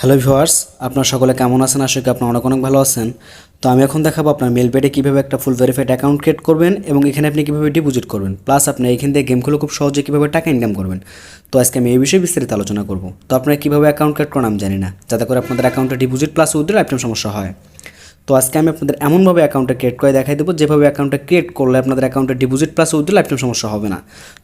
Hello viewers, আপনার সকলে কেমন আছেন? আশা করি আপনার অনেক অনেক ভালো আছেন। তো আমি এখন দেখাবো আপনার মেল পেডে কীভাবে একটা ফুল ভেরিফাইড অ্যাকাউন্ট ক্রিয়েট করবেন এবং এখানে আপনি কীভাবে ডিপোজিট করবেন। প্লাস আপনি এখান থেকে গেমগুলো খুব সহজে কীভাবে টাকা ইনকাম করবেন। তো আজকে আমি এই বিষয়ে বিস্তারিত আলোচনা করব। তো আপনারা কীভাবে অ্যাকাউন্ট ক্রিয়েট করেন আমি জানি না। যাতে করে আপনাদের অ্যাকাউন্টে ডিপোজিট প্লাস উইথড্র আইটেম সমস্যা হয়। তো আজকে আমি আপনাদের এমনভাবে অ্যাকাউন্টটা ক্রিয়েট করে দেখাই দেবো। যেভাবে অ্যাকাউন্টটা ক্রিয়েট করলে আপনাদের অ্যাকাউন্টে ডিপোজিট প্লাস উইথড্র লাইফটাইম সমস্যা হবে না।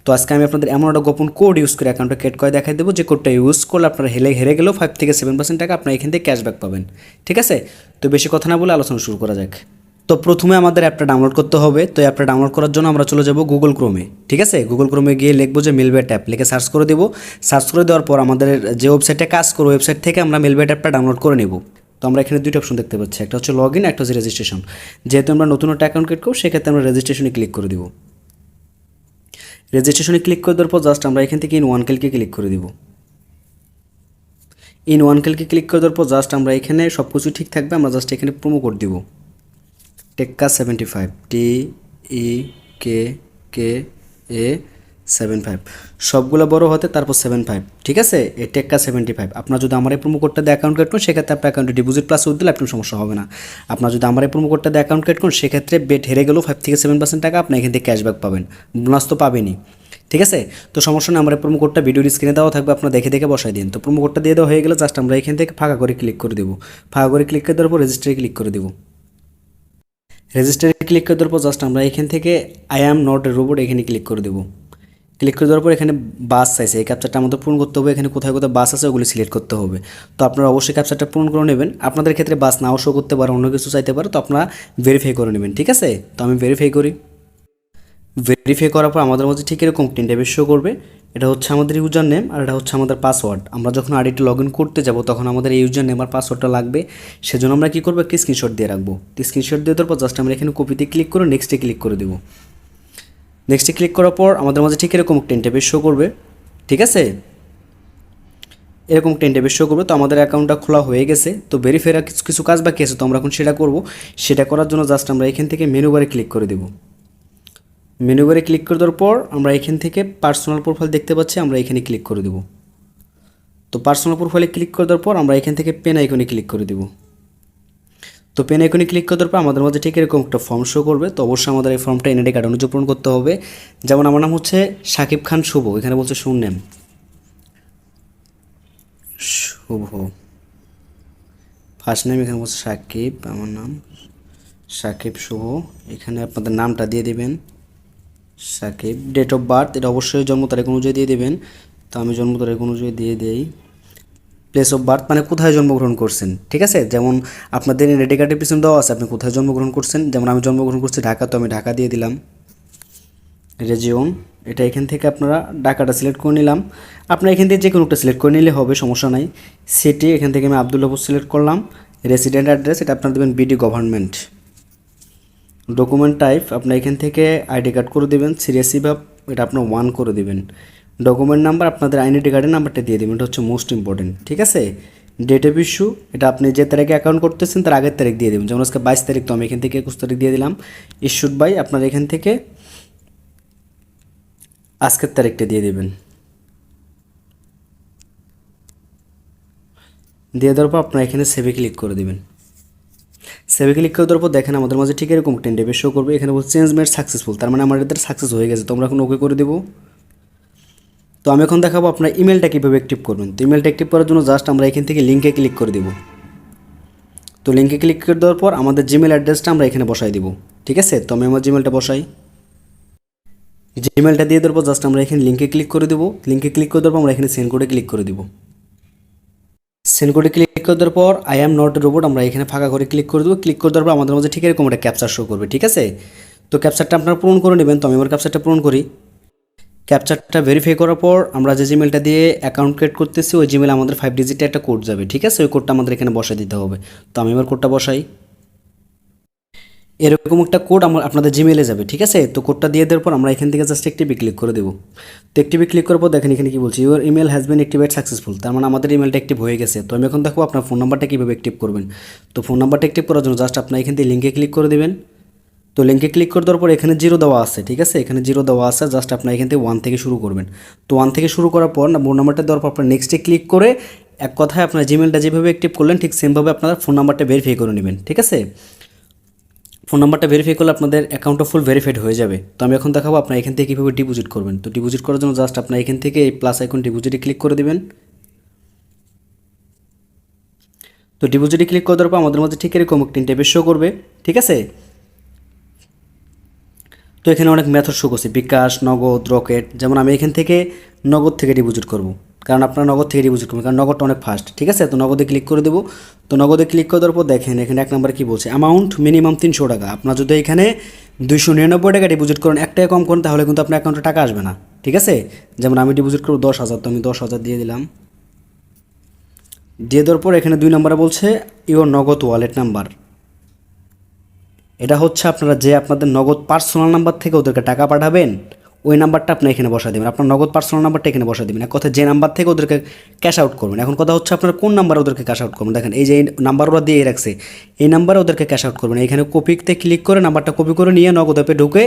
তো আজকে আমি আপনাদের এমন একটা গোপন কোড ইউজ করে অ্যাকাউন্টটা ক্রিয়েট করে দেখাই দেবো। যে কোডটা ইউজ করলে আপনারা হেলে হেরে গেলেও ফাইভ থেকে সেভেন পার্সেন্ট টাকা আপনার এখান থেকে ক্যাশব্যাক পাবেন। ঠিক আছে? তো বেশি কথা না বলে আলোচনা শুরু করা যাক। তো প্রথমে আমাদের অ্যাপটা ডাউনলোড করতে হবে। তো অ্যাপটা ডাউনলোড করার জন্য আমরা চলে যাব গুগল ক্রোমে ঠিক আছে? গুগল ক্রোমে গিয়ে লিখব যে মেলবেট অ্যাপ লিখে সার্চ করে দেবো। সার্চ করে দেওয়ার পর আমাদের যে ওয়েবসাইটে কাজ করো ওয়েবসাইট থেকে আমরা মেলবেট অ্যাপটা ডাউনলোড করে নেব। তো আমরা এখানে দুইটা অপশন দেখতে পাচ্ছি। একটা হচ্ছে লগ ইন একটা হচ্ছে রেজিস্ট্রেশন যেহেতু আমরা নতুন একটা অ্যাকাউন্ট ক্রিয়েট করব, সেক্ষেত্রে আমরা রেজিস্ট্রেশনে ক্লিক করে দিব। রেজিস্ট্রেশনে ক্লিক করে দেওয়ার পর জাস্ট আমরা এখান থেকে ইন ওয়ান কেলকে ক্লিক করে দিব। ইন ওয়ান কেলকে ক্লিক করে দেওয়ার পর জাস্ট আমরা এখানে সব কিছু ঠিক থাকবে, আমরা জাস্ট এখানে প্রোমো কোড দিব। টেক্কা seventy five T E K K A seven five সবগুলো বড় হতে তারপর সেভেন ফাইভ ঠিক আছে? এই টেক্কা সেভেন্টি ফাইভ আপনার যদি আমার এই প্রোমো কোডটা অ্যাকাউন্ট ক্রিয়েট করুন, সেক্ষেত্রে আপনার অ্যাকাউন্টে ডিপোজিট প্লাস উইথ দিলে আপনার সমস্যা হবে না। আপনার যদি আমার এই প্রোমো কোডটা অ্যাকাউন্ট ক্রিয়েট করুন, সেক্ষেত্রে বেট হেরে গেলেও ফাইভ থেকে সেভেন পার্সেন্ট টাকা আপনি এখান থেকে ক্যাশব্যাক পাবেন। বোনাস তো পাবেনই। ঠিক আছে? তো সমস্যা নেই, আমার প্রোমো কোডটা ভিডিওর স্ক্রিনে দেওয়া থাকবে, আপনার দেখে দেখে বসাই দিন। তো প্রোমো কোডটা দিয়ে দেওয়া হয়ে গেলে জাস্ট আমরা এখান থেকে ফাঁকা করে ক্লিক করে দেবো। ফাঁকা করে ক্লিক করে দেওয়ার পর রেজিস্টারে ক্লিক করে দেবো। রেজিস্টারে ক্লিক করে দেওয়ার পর জাস্ট আমরা এখান থেকে I am not a robot এখানে ক্লিক করে দেবো। ক্লিক করে দেওয়ার পর এখানে বাস চাইছে। এই ক্যাপচারটা আমাদের পূরণ করতে হবে। এখানে কোথায় কোথায় বাস আছে ওগুলি সিলেক্ট করতে হবে। তো আপনারা অবশ্যই ক্যাপচারটা পূরণ করে নেবেন। আপনাদের ক্ষেত্রে বাস নাও শো করতে পারে, অন্য কিছু চাইতে পারে, তো আপনারা ভেরিফাই করে নেবেন, ঠিক আছে? তো আমি ভেরিফাই করি। ভেরিফাই করার পর আমাদের মধ্যে ঠিক এরকম তিনটে বেশ শো করবে। এটা হচ্ছে আমাদের ইউজার নেম আর এটা হচ্ছে আমাদের পাসওয়ার্ড আমরা যখন আইডিটা লগ ইন করতে যাব, তখন আমাদের এই ইউজার নেম আর পাসওয়ার্ডটা লাগবে। সেজন্য আমরা কী করব? একটি স্ক্রিনশট দিয়ে রাখব। স্ক্রিনশট দিয়ে দেওয়ার পর জাস্ট আমরা এখানে কপিতে ক্লিক করে নেক্সটে ক্লিক করে দেবো। নেক্সটে ক্লিক করার পর আমাদের মাঝে ঠিক এরকম টেনটে বেশ শো করবে। ঠিক আছে? এরকম টেনটে বেশ শো করবে। তো আমাদের অ্যাকাউন্টটা খোলা হয়ে গেছে। তো ভেরিফাইরা কিছু কিছু কাজ বাকি আছে। তো আমরা এখন সেটা করব। সেটা করার জন্য জাস্ট আমরা এখান থেকে মেনু বারে ক্লিক করে দেবো। মেনু বারে ক্লিক করে দেওয়ার পর আমরা এখান থেকে পার্সোনাল প্রোফাইল দেখতে পাচ্ছি। আমরা এখানে ক্লিক করে দেবো। তো পার্সোনাল প্রোফাইলে ক্লিক করে দেওয়ার পর আমরা এখান থেকে পেন আইকনে ক্লিক করে দেবো। তো পেন আইকনে ক্লিক করে দেওয়ার পর আমাদের মধ্যে ঠিক এরকম একটা ফর্ম শো করবে। তো অবশ্যই আমাদের এই ফর্মটা এনআইডি কার্ড অনুযায়ী পূরণ করতে হবে। যেমন আমার নাম হচ্ছে সাকিব খান শুভ, এখানে বলছে শুননেম শুভ। ফার্স্ট নেম এখানে বলছে সাকিব, আমার নাম সাকিব শুভ। এখানে আপনাদের নামটা দিয়ে দিবেন। সাকিব ডেট অফ বার্থ এটা অবশ্যই জন্ম তারিখ অনুযায়ী দিয়ে দেবেন। তো আমি জন্ম তারিখ অনুযায়ী দিয়ে দেই। প্লেস অফ বার্থ মানে কোথায় জন্মগ্রহণ করছেন, ঠিক আছে? যেমন আপনাদের রেডি কার্ডের পিছনে দেওয়া আছে, আপনি কোথায় জন্মগ্রহণ করছেন? যেমন আমি জন্মগ্রহণ করছি ঢাকা, তো আমি ঢাকা দিয়ে দিলাম। রেজিওন এটা এখান থেকে আপনারা ঢাকাটা সিলেক্ট করে নিলাম। আপনারা এখান থেকে যে কোনো একটা সিলেক্ট করে নিলে হবে, সমস্যা নাই। সিটি এখান থেকে আমি আবদুল্লাপুর সিলেক্ট করলাম। রেসিডেন্ট অ্যাড্রেস এটা আপনারা দেবেন বিডি গভর্নমেন্ট ডকুমেন্ট টাইপ আপনার এখান থেকে আইডি কার্ড করে দেবেন। সিরিয়াসি ভাব এটা আপনার ওয়ান করে দেবেন। ডকুমেন্ট নাম্বার আপনাদের আইডেন্টি কার্ডের নাম্বারটা দিয়ে দেবেন, এটা হচ্ছে মোস্ট ইম্পর্টেন্ট ঠিক আছে? ডেট অফ ইস্যু এটা আপনি যে তারিখে অ্যাকাউন্ট করতেছেন, তার আগের তারিখ দিয়ে দেবেন। যেমন আজকে বাইশ তারিখ, তো আমি এখান থেকে একুশ তারিখ দিয়ে দিলাম। ইস্যুড বাই আপনার এখান থেকে আজকের তারিখটা দিয়ে দেবেন। দিয়ে দেওয়ার পর আপনার এখানে সেভে ক্লিক করে দেবেন। সেভে ক্লিক করে দেওয়ার পর দেখেন আমাদের মাঝে ঠিক এরকম টেন ডেবে শো করবে। এখানে বলছে চেঞ্জ মেড সাকসেসফুল তার মানে আমার এদের সাকসেস হয়ে গেছে। তো আমরা এখন ওকে করে দেবো। তো আমি এখন দেখাবো আপনার ইমেলটা কীভাবে অ্যাক্টিভ করবেন। তো ইমেলটা অ্যাক্টিভ করার জন্য জাস্ট আমরা এখান থেকে লিঙ্কে ক্লিক করে দেবো। তো লিঙ্কে ক্লিক করে দেওয়ার পর আমাদের জিমেল অ্যাড্রেসটা আমরা এখানে বসাই দিব। ঠিক আছে? তো আমি আমার জিমেলটা বসাই। জিমেলটা দিয়ে দেওয়ার পর জাস্ট আমরা এখানে লিঙ্কে ক্লিক করে দেবো। লিঙ্কে ক্লিক করে দেওয়ার পর আমরা এখানে সেন্ড কোডে ক্লিক করে দেবো। সেন্ড কোডে ক্লিক করে দেওয়ার পর আই অ্যাম নট রোবট আমরা এখানে ফাঁকা করে ক্লিক করে দেবো। ক্লিক করে দেওয়ার পর আমাদের মধ্যে ঠিক এরকম একটা ক্যাপচার শো করবে। ঠিক আছে? তো ক্যাপচারটা আপনারা পূরণ করে নেবেন। তো আমি আমার ক্যাপচারটা পূরণ করি। ক্যাপচারটা ভেরিফাই করার পর আমরা যে জিমেলটা দিয়ে অ্যাকাউন্ট ক্রিয়েট করতেছি, ওই জিমেল আমাদের ফাইভ ডিজিটে একটা কোড যাবে, ঠিক আছে? ওই কোডটা আমাদের এখানে বসাই দিতে হবে। তো আমি এবার কোডটা বসাই। এরকম একটা কোড আমার, আপনাদের জিমেলে যাবে, ঠিক আছে? তো কোডটা দিয়ে দেওয়ার পর আমরা এখান থেকে জাস্ট একটিভে ক্লিক করে দেবো। তো একটিভে ক্লিক করার পর দেখেন এখানে কি বলছি your email has been activate successful তার মানে আমাদের ইমেলটা অ্যাক্টিভ হয়ে গেছে। তো আমি এখন দেখব আপনার ফোন নাম্বারটা কীভাবে অ্যাক্টিভ করবেন। তো ফোন নাম্বারটা অ্যাক্টিভ করার জন্য জাস্ট আপনার এখান থেকে লিঙ্কে ক্লিক করে দেবেন। তো লিঙ্কে ক্লিক করে দেওয়ার পর এখানে জিরো দেওয়া আছে, ঠিক আছে? এখানে জিরো দেওয়া আছে জাস্ট আপনার এখান থেকে ওয়ান থেকে শুরু করবেন। তো ওয়ান থেকে শুরু করার পর না ফোন নাম্বারটা দেওয়ার পর আপনার নেক্সটে ক্লিক করে এক কথায় আপনার জিমেলটা যেভাবে অ্যাক্টিভ করলেন, ঠিক সেমভাবে আপনারা ফোন নাম্বারটা ভেরিফাই করে নেবেন, ঠিক আছে? ফোন নাম্বারটা ভেরিফাই করলে আপনাদের অ্যাকাউন্টটা ফুল ভেরিফাইড হয়ে যাবে। তো আমি এখন দেখাবো আপনার এখান থেকে কীভাবে ডিপোজিট করবেন। তো ডিপোজিট করার জন্য জাস্ট আপনার এখান থেকে এই প্লাস আইকন ডিপোজিটে ক্লিক করে দেবেন। তো ডিপোজিটে ক্লিক করে দেওয়ার পর আমাদের মধ্যে ঠিক এরকম একটি ইন্টারভেস শো করবে, ঠিক আছে? তো এখানে অনেক মেথড শো করছে। বিকাশ, নগদ রকেট যেমন আমি এখান থেকে নগদ থেকে ডিপোজিট করব। কারণ আপনারা নগদ থেকে ডিপোজিট করবেন, কারণ নগদটা অনেক ফাস্ট ঠিক আছে? তো নগদে ক্লিক করে দেবো। তো নগদে ক্লিক করে দেওয়ার পর দেখেন, এখানে এক নম্বরে কী বলছে? অ্যামাউন্ট মিনিমাম তিনশো টাকা। আপনার যদি এখানে দুইশো নিরানব্বই টাকা ডিপোজিট করেন, এক টাকা কম করেন, তাহলে কিন্তু আপনার অ্যাকাউন্টে টাকা আসবে না। ঠিক আছে? যেমন আমি ডিপোজিট করব দশ হাজার, তো আমি দশ হাজার দিয়ে দিলাম। দিয়ে দেওয়ার পর এখানে দুই নম্বরে বলছে ইওর নগদ ওয়ালেট নাম্বার এটা হচ্ছে আপনারা যে আপনাদের নগদ পার্সোনাল নাম্বার থেকে ওদেরকে টাকা পাঠাবেন ওই নাম্বারটা আপনি এখানে বসা দেবেন। আপনার নগদ পার্সোনাল নাম্বারটা এখানে বসা দেবেন। এক কথা যে নাম্বার থেকে ওদেরকে ক্যাশ আউট করবেন। এখন কথা হচ্ছে আপনারা কোন নাম্বারে ওদেরকে ক্যাশ আউট করবেন? দেখেন, এই যে নাম্বার ওরা দিয়ে রাখছে, এই নাম্বারে ওদেরকে ক্যাশ আউট করবেন। এখানে কপিতে ক্লিক করে নাম্বারটা কপি করে নিয়ে নগদ অ্যাপে ঢুকে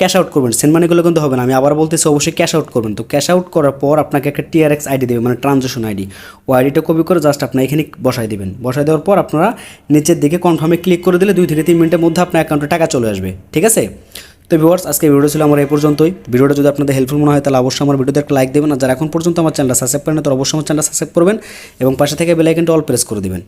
ক্যাশ আউট করবেন। সেন্ড মানিগুলো কিন্তু হবে না। আমি আবার বলতেছি, অবশ্যই ক্যাশ আউট করবেন। তো ক্যাশ আউট করার পর আপনাকে একটা টিআরএক্স আইডি দেবে মানে ট্রানজেকশন আইডি ওই আইডিটা কপি করে জাস্ট আপনার এখানে বসাই দেবেন। বসাই দেওয়ার পর আপনারা নিচের দিকে কনফার্মে ক্লিক করে দিলে দুই থেকে তিন মিনিটের মধ্যে আপনার অ্যাকাউন্টে টাকা চলে আসবে। ঠিক আছে? তো ভিউয়ার্স আজকে ভিডিও ছিল আমার এই পর্যন্তই। ভিডিওটা যদি আপনাদের হেল্পফুল মনে হয়, তাহলে অবশ্যই আমার ভিডিওতে একটা লাইক দেবেন। আর যারা এখন পর্যন্ত আমার চ্যানেলটা সাবস্ক্রাইব করেন তারা অবশ্যই আমার চ্যানেলটা সাবস্ক্রাইব করবেন এবং পাশে থেকে বেলাইকনটা অল প্রেস করে দেবেন।